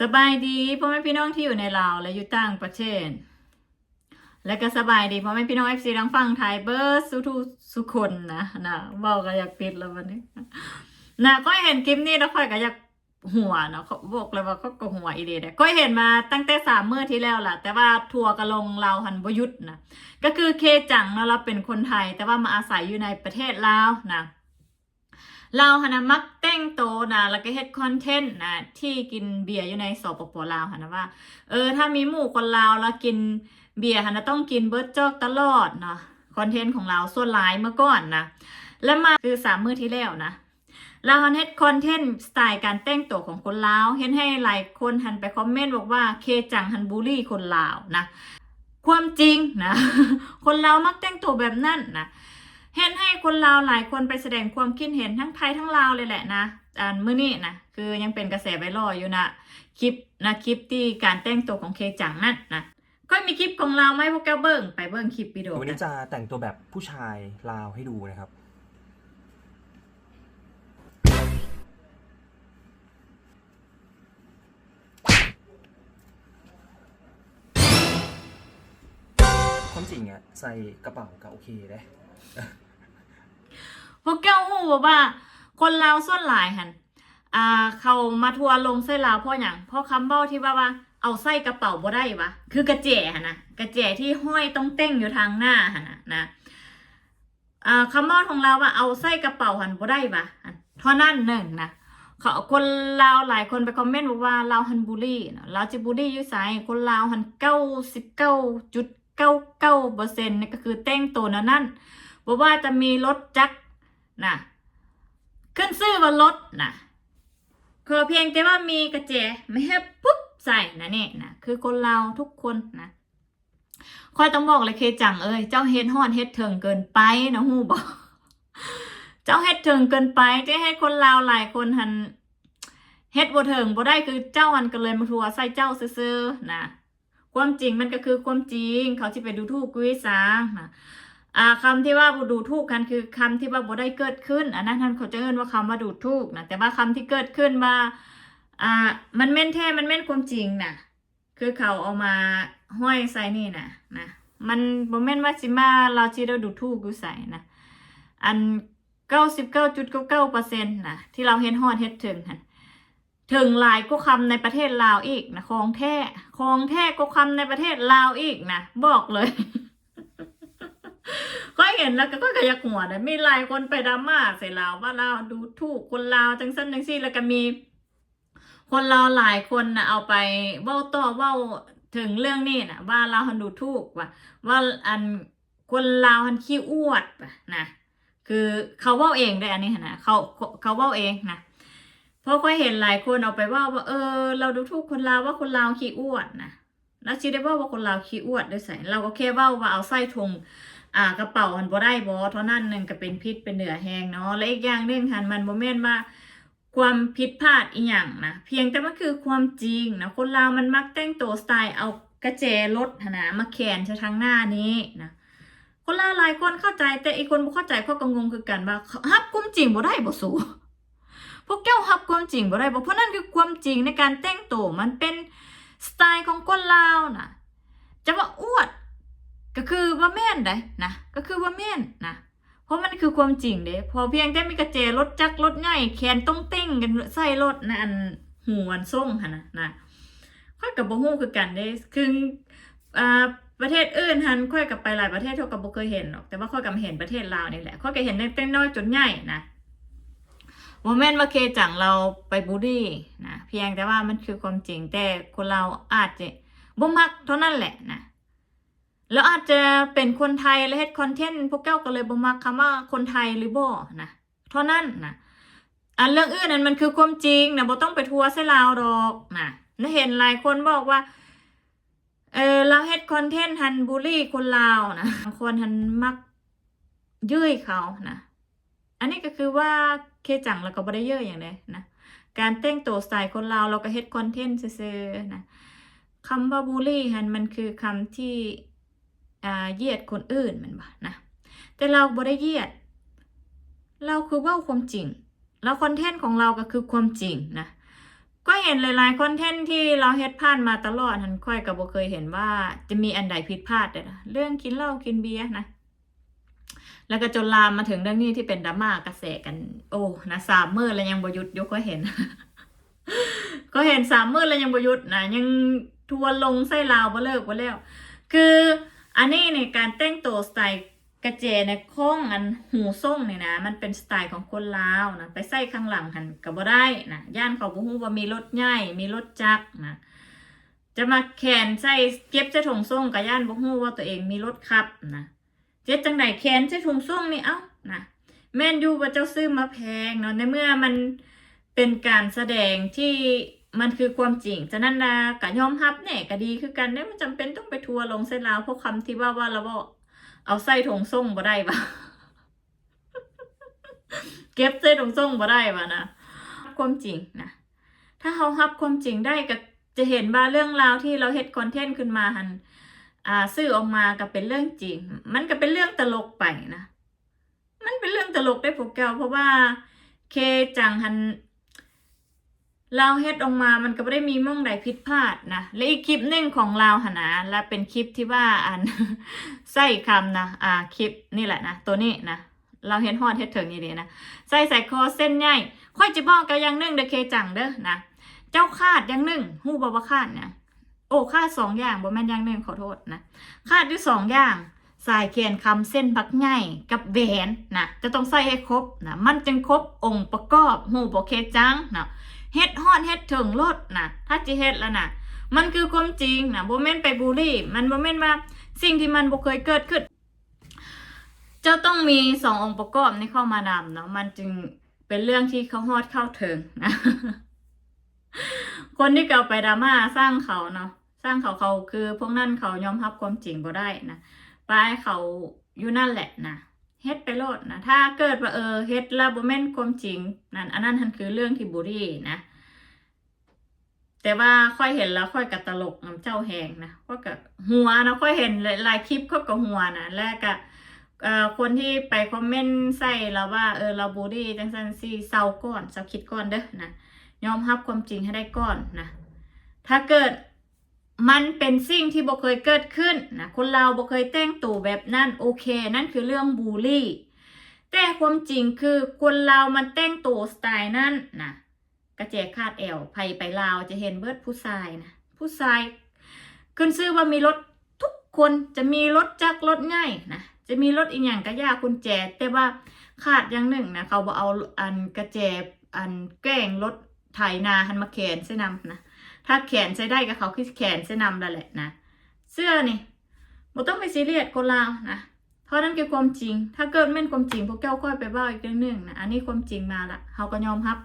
สบายดีพ่อแม่พี่น้องที่อยู่ในลาวและอยู่ต่างประเทศ และก็สบายดีพ่อแม่พี่น้องเอฟซีทั้งฟังไทยเบิร์สุทุสุคนนะนะบาก็อยากปิดแล้ววันนี้นะก็เห็นคลิปนี้แล้วค่อยก็อยากหัวเนาะเขาบอกเลยว่าก็ก็หัวอีเดียก็เห็นมาตั้งแต่สามเมื่อที่แล้วล่ะ แต่ว่าทัวร์กระลงลาวหันบยุทธนะก็คือเคจังเนาะเราเป็นคนไทย แต่ว่ามาอาศัยอยู่ในประเทศลาวนะ เราหนนะมักแต่งโตนะแล้วก็เฮ็ดคอนเทนต์นะที่กินเบียร์อยู่ในสปปลาวหันนะว่า เออ ถ้ามีหมู่คนลาวแล้วกินเบียร์หันะต้องกินเบิร์ดจอกตลอดเนาะคอนเทนต์ของเราส่วนหลายเมื่อก่อนนะแล้วมาคือสามมื้อที่แล้วนะเราหันเฮ็ดคอนเทนต์สไตล์การแต่งตัวของคนลาว เห็นให้หลายคนหันไปคอมเมนต์บอกว่าเคจังหันบูลลี่คนลาวนะ ความจริงนะ คนลาวมักแต่งตัวแบบนั้นนะ เห็นให้คนลาวหลายคนไปแสดงความคิดเห็นทั้งไทยทั้งลาวเลยแหละนะอันมื้อนี้นะคือยังเป็นกระแสไวรัลอยู่นะคลิปนะคลิปที่การแต่งตัวของเคจังนั่นนะก็มีคลิปของเราไหมพวกแกเบิ้งไปเบิ้งคลิปวิดีโอวันนี้จะแต่งตัวแบบผู้ชายลาวให้ดูนะครับ ความจริงอะใส่กระเป๋าก็โอเคเลย พวกแกฮู้บ่ว่า คนลาวส่วนหลายหันอ่าเขามาทัวร์ลงใส่ลาวพราะหยังพราะคำเบ้าที่ว่าว่าเอาใส่กระเป๋าบ่ได้วะคือกระเจหันนะกระเจที่ห้อยต้องเต้งอยู่ทางหน้าหันนะนะอ่าคำว่าของเราว่าเอาใส่กระเป๋าหันบ่ได้ปะเท่านั้นหนึ่งนะเขาคนลาวหลายคนไปคอมเมนต์บอกว่าลาวหันบูลลี่นะลาวจิบูลลี่อยู่ไสคนลาวหันเก้าสิบเก้าจุดเก้าเก้าเปอร์เซ็นต์นี่ก็คือแต่งตัวนั้นนั่นบอกว่าจะมีรถจักร นะขึ้นชื่อว่ารถนะขอเพียงแต่ว่ามีกระเจไม่ให้ปุ๊บใส่นะเนี่ยนะคือคนลาทุกคนนะคอยต้องบอกเลยเคจังเอ้ยเจ้าเฮ็ดฮอดเฮ็ดเถิงเกินไปนะฮู้บอกเจ้าเฮ็ดเถิงเกินไปจะให้คนลาวหลายคนหันเฮ็ดบ่เถิงบ่ได้คือเจ้าหันก็เลยมาทัวใส่เจ้าซื่อๆนะความจริงมันก็คือความจริง เขาที่ไปดูถูกกุ้ยซางนะ อ่าคำที่ว่าบ่ดูถูกกันคือคำที่ว่าบ่ได้เกิดขึ้น อันนั้นท่านเขาจะเอิ้นว่าคำว่าดูถูกนะแต่ว่าคำที่เกิดขึ้นว่าอ่ามันแม่นแท้มันแม่นความจริงนะคือเขาเอามาห้อยใส่นี่นะนะมันบ่แม่นว่าสิมาเราที่เราดูถูกกูใส่นะอันเก้าสิบเก้าจุดเก้าเก้าเปอร์เซ็นต์นะที่เราเฮ็ดฮอดเฮ็ดถึงหันถึงหลายก็คำในประเทศลาวอีกนะของแท้ของแท้ก็คำในประเทศลาวอีกนะบอกเลย ก็เห็นแล้วก็ก็ยักหัวนะมีหลายคนไปดราม่าใส่ลาวว่าลาวดูถูกคนลาวจังซั่นจังซี่แล้วก็มี คนเราหลายคนนะเอาไปเว้าต่อเว้าถึงเรื่องนี้นะว่าเราหันดูถูกว่าว่าอันคนลาวหันขี้อวดว่ะนะคือเขาเว้าเองได้อันนี้นะเขาเขาเว้าเองนะเพราะค่อยเห็นหลายคนเอาไปว่าว่าเออ เราดูถูกคนลาวว่าคนลาวขี้อวดนะ แล้วชีได้ว่าว่าคนลาวขี้อวดด้วยใส่เราก็แค่เว่าว่าเอาไส้ทงอ่ากระเป๋าหันบ่ได้บ่เท่านั้นหนึ่งก็เป็นพิษเป็นเหนือแหงเนาะและอีกอย่างหนึงหันมันบ่แม่นว่าความผิดพลาดอีหยังนะเพียงแต่มันคือความจริงนะคนเราวมันมักแต่งตัวสไตล์เอากระเจรถนนะมาแขวนทางหน้านี้นะคนลาวหลายคนเข้าใจแต่อีกคนบ่เข้าใจเขาก็งงคือกันว่าฮับความจริงบ่ได้บ่สูพวกแก้วฮับความจริงบ่ได้บ่เพราะนั่นคือความจริงในการแต่งตัวมันเป็น สไตล์ของคนลาวนะจะว่าอวด ก็คือว่าแม่นได้นะก็คือว่าแม่นนะเพราะมันคือความจริงเด้พอเพียงแต่มีกระเจรถจักรถใหญ่แขนต้องเต้งกันใส่รถนะอันหูอันส่งหันนะนะค่อยกับบ่ฮู้คือกันเด้คืออ่าประเทศอื่นหันค่อยกับไปหลายประเทศเท่ากับบ่เคยเห็นหรอกแต่ว่าค่อยกับเห็นประเทศลาวนี่แหละค่อยก็เห็นเต้งน้อยจนใหญ่นะ บ่แม่นว่าเคจังเราไปบูลลี่นะเพียงแต่ว่ามันคือความจริงแต่คนเราอาจจะบ่มักเท่านั้นแหละนะแล้วอาจจะเป็นคนไทยและเฮ็ดคอนเทนต์พวกเจ้าก็เลยบ่มักคำว่าคนไทยหรือบ่นะเท่านั้นนะอันเรื่องอื่นนั้นมันคือความจริงนะบ่ต้องไปทัวร์ใส่ลาวดอกนะแล้วเห็นหลายคนบอกว่าเออเราเฮ็ดคอนเทนต์หันบูลลี่คนลาวนะบางคนหันมักเย้ยเขานะอันนี้ก็คือว่า เคจังแล้วก็บ่ได้เย้ยอย่างใดนะการแต่งตัวสไตล์คนลาวเราก็เฮ็ดคอนเทนต์ซื่อๆนะคำว่าบูลลี่หันมันคือคำที่อ่าเหยียดคนอื่นมันบ่นะแต่เราบ่ได้เหยียด เราคือว่าความจริง แล้วคอนเทนต์ของเราก็คือความจริงนะก็เห็นหลายๆคอนเทนต์ที่เราเฮ็ดผ่านมาตลอดหันค่อยก็บ่เคยเห็นว่าจะมีอันใดผิดพลาดเด้อนะเรื่องกินเหล้ากินเบียร์นะ แล้วก็จนลามมาถึงเรื่องนี้ที่เป็นดราม่ากระแสกัน โอ้นะสามมื้อแล้วยังบยุดอยกก็เห็น ก็เห็นสามมื้อแล้วยังบยุดนะยังทัวลงไส้ลาวบ่เลิกบ่แล้ว คืออันนี้ในการแต่งตัวสไตล์กระเจในข้องอันหูส่งเนี่ยนะ มันเป็นสไตล์ของคนลาวนะไปใส่ข้างหลังหันก็บ่ได้นะย่านเขาบ่ฮู้ว่ามีรถใหญ่มีรถจักรนะจะมาแขนใส่เก็บใส่ถุงส่งก็ย่านบ่ฮู้ว่าตัวเองมีรถขับนะ เจ็ดจังไดแขนใส่ถุงส่งนี่เอ้านะแม่นยูว่าเจ้าซื้อมาแพงเนาะในเมื่อมันเป็นการแสดงที่มันคือความจริง ฉะนั้นนะก็ยอมรับแหน่ก็ดีคือกันได้มันจำเป็นต้องไปทัวร์ลงเส้นลาวเพราะคำที่ว่าว่าเราบอกเอาใส่ถุงส่งบ่ได้ปะเก็บใส่ถุงส่งบ่ได้ปะนะความจริงนะถ้าเขารับความจริงได้ก็จะเห็นว่าเรื่องราวที่เราเฮ็ดคอนเทนต์ขึ้นมาหัน อ่าซื้อออกมาก็เป็นเรื่องจริง มันก็เป็นเรื่องตลกไปนะ มันเป็นเรื่องตลกได้พวกแกวเพราะว่าเคจังหันเราเฮ็ดออกมามันก็ไม่ได้มีม่องใดผิดพลาดนะ และอีกคลิปหนึ่งของเราหนนะและเป็นคลิปที่ว่าอันใส่คำนะอ่าคลิปนี่แหละนะ ตัวนี้นะเราเห็นฮอดเฮ็ดถึงนี่ดีนะใส่ใส่คอเส้นใหญ่ค่อยจะบอกกันอย่างหนึ่งเด้อเคจังเด้อนะเจ้าคาดอย่างหนึ่งฮู้บ่ว่าคาดเนี่ย โอ้คาดสองอย่างบ่แม่นอย่างหนึ่งขอโทษนะคาดด้วยสองอย่างสายเขียนคำเส้นบักใหญ่กับแหวนนะจะต้องใส่ให้ครบนะมันจึงครบองค์ประกอบหูบ่เคจังนะเฮ็ดฮอดเฮ็ดถึงรถนะถ้าจิเฮ็ดแล้วนะมันคือความจริงนะโบแม่นไปบูลลี่ มันโบแม่นว่าสิ่งที่มันบ่เคยเกิดขึ้นจะต้องมีสององค์ประกอบในเข้ามานำเนาะมันจึงเป็นเรื่องที่เขาฮอดเข้าถึงนะคนที่เก่าไปดราม่าสร้างเขาเนาะ ร้างเขาเขาคือพวกนั้นเขายอมรับความจริงบ่ได้นะปลายเขาอยู่นั่นแหละนะเฮ็ดไปโลดนะถ้าเกิดว่าเออเฮ็ดแล้วบ่แม่นความจริงนั่นอันนั้นทันคือเรื่องที่บุรีนะแต่ว่าค่อยเห็นแล้วค่อยกะตลกน้ำเจ้าแหงนะก็กะหัวนะค่อยเห็นหลายคลิปเขาก็หัวนะแล้วก็เอ่อคนที่ไปคอมเมนต์ใส่แล้วว่าเออเราบูดี้จังซันซี่เศร้าก่อนเศร้าคิดก่อนเด้อนะยอมรับความจริงให้ได้ก่อนนะถ้าเกิด มันเป็นสิ่งที่บ่เคยเกิดขึ้นนะคนเราบ่เคยแต่งตัวแบบนั้นโอเค นั่นคือเรื่องบูลลี่ แต่ความจริงคือคนเรามันแต่งตัวสไตล์นั้นนะกระเจคาดแอวไผไปลาวจะเห็นเบิร์ดผู้ชายนะผู้ชายขึ้นซื้อว่ามีรถทุกคนจะมีรถจักรรถง่ายนะจะมีรถอีกอย่างก็ยากกุญแจแต่ว่าขาดอย่างหนึ่งนะเขาบ่เอาอันกระแจอันแกล้งรถไถนาหันมาแขนใส่นำนะ ถ้าแขนใช้ได้กับเขาคือแขนใช้นำละแหละนะ เสื้อนี่บ่ต้องไปซีเรียสคนลาวนะ เพราะนั่นคือความจริง ถ้าเกิดแม่นความจริงพวกแก้วค่อยไปเบ้าอีกเรื่องหนึ่งนะ อันนี้ความจริงมาละเขาก็ยอมรับ